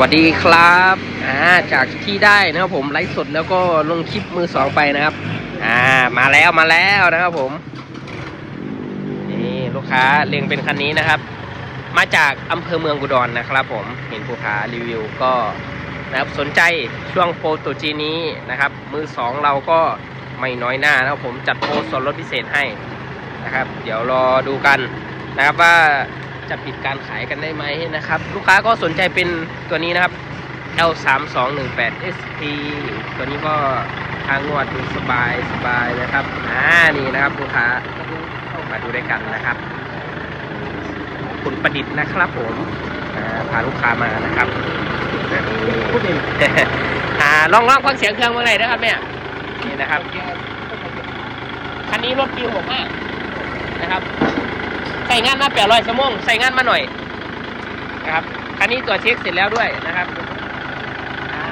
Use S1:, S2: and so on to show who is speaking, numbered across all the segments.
S1: วัสดีครับอ่าจากที่ได้นะครับผมไลฟ์สดแล้วก็ลงคลิปมือสองไปนะครับอ่ามาแล้วมาแล้วนะครับผมนี่ลูกค้าเล็งเป็นคันนี้นะครับ มาจากอำเภอเมืองอุดรนนะครับ ผมเห็นผู้ค้ารีวิวก็นะครับสนใจช่วงโปรตุจีนี้นะครับ มือสองเราก็ไม่น้อยหน้านะครับผมจัดโปรส่วนลดพิเศษให้นะครับ เดี๋ยวรอดูกันนะครับว่า จะปิดการขายกันได้ไหมนะครับ ลูกค้าก็สนใจเป็นตัวนี้นะครับ L 3 2 1 8 SP ตัวนี้ก็ทางงวดดูสบายสบายนะครับอ่านี่นะครับลูกค้ามาดูด้วยกันนะครับ คุณประดิษฐ์นะครับผมพาลูกค้ามานะครับนี่อ่าลองลองฟังเสียงเครื่องเมื่อไหร่นะครับเนี่ยนี่นะครับ คันนี้รถปีหกห้านะครับ ใส่งานมาแปดร้อยชั่วโมงใส่งานมาหน่อยนะครับคันนี้ตัวจเช็คเสร็จแล้วด้วยนะครับอ่า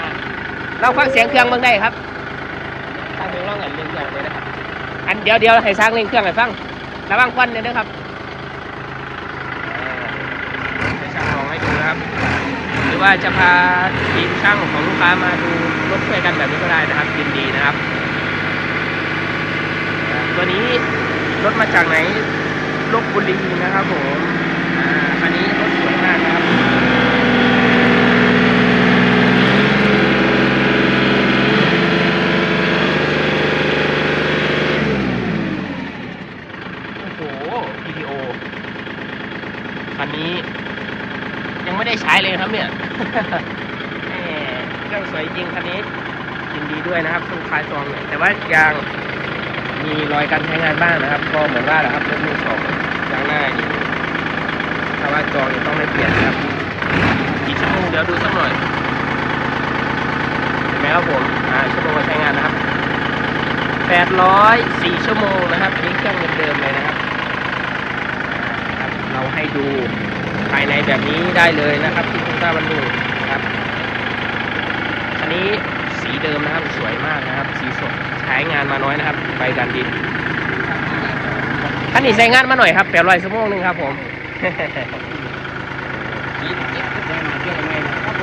S1: ลองฟังเสียงเครื่องเมื่อไหร่ครับทางเสียงลองกันเรื่องเครื่องเลยนะครับ อันเดียวเดียวให้สร้างเร่งเครื่องให้ฟังระวังควันเลยนะครับให้ช่างลองให้ดูนะครับหรือว่าจะพาทีมช่างของลูกค้ามาดูรถช่วยกันแบบนี้ก็ได้นะครับยินดีนะครับอ่าตัวนี้รถมาจากไหน ลบบุรีนะครับผมอ่าคันนี้รถสวยมากนะครับโอ้โหวิดีโอคันนี้ ยังไม่ได้ใช้เลยครับเนี่ยเครื่องสวยจริงคันนี้ยินดีด้วยนะครับทุกคลายซองหน่อยแต่ว่ายาง มีรอยการใช้งานบ้างนะครับ ก็เหมือนว่าแหละครับรถมือสองยางหน้านี่ถ้าว่าจองนี่ต้องได้เปลี่ยนนะครับกี่ชั่วโมงเดี๋ยวดูสักหน่อยเห็นไหมครับผมอ่าชั่วโมงการใช้งานนะครับ804ชั่วโมงนะครับอันนี้เครื่องเดิมๆเลยนะครับอ่าครับ เราให้ดูภายในแบบนี้ได้เลยนะครับที่คุณต้าบันดุงนะครับอันนี้ สีเดิมนะครับ สวยมากนะครับ สีสดใช้งานมาน้อยนะครับใบกันดินท่านนี้ใช้งานมาหน่อยครับแปดร้อยชั่วโมงหนึงครับผม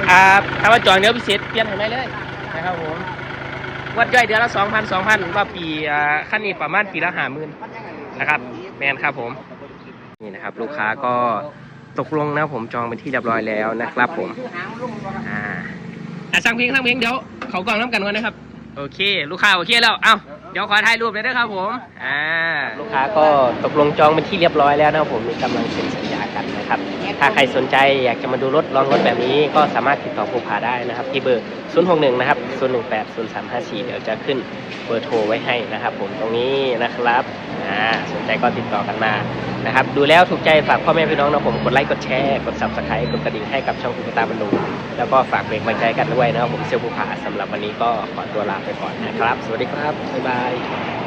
S1: อ่าถ้าว่าจองเดี๋ยวพิเศษเปลี่ยนให้ไหมเลยนะครับผมวัดย่อยเดือนละสองพันสองพันว่าปีอ่าขั้นนี้ประมาณปีละห้าหมื่นนะครับแมนครับผมนี่นะครับลูกค้าก็ตกลงนะผมจองเป็นที่เรียบร้อยแล้วนะครับผม อ่าอะสั่งเพลงสั่งเพลงเดี๋ยว เขากล่องน้ำกันก่อนนะครับ โอเค ลูกค้าโอเคแล้ว เอ้าเดี๋ยวขอถ่ายรูปเลยนะครับผม อ่า ลูกค้าก็ตกลงจองเป็นที่เรียบร้อยแล้วนะครับผมมีกำลังเซ็นสัญญากันนะครับ ถ้าใครสนใจอยากจะมาดูรถลองรถแบบนี้ก็สามารถติดต่อภูผาได้นะครับ ที่เบอร์ 061 นะครับ 018 0354 เดี๋ยวจะขึ้นเบอร์โทรไว้ให้นะครับ ผมตรงนี้นะครับ อ่า สนใจก็ติดต่อกันมา นะครับ ดูแล้วถูกใจฝากพ่อแม่พี่น้องนะผมกดไลค์กดแชร์กดซับสไครต์กดกระดิ่งให้กับช่องคุณตาบรรลุแล้วก็ฝากเป็นกำลันใจกันด้วยนะครับผมเซลลภูผาสำหรับวันนี้ก็ขอตัวลาไปก่อนนะครับ สวัสดีครับบ๊ายบาย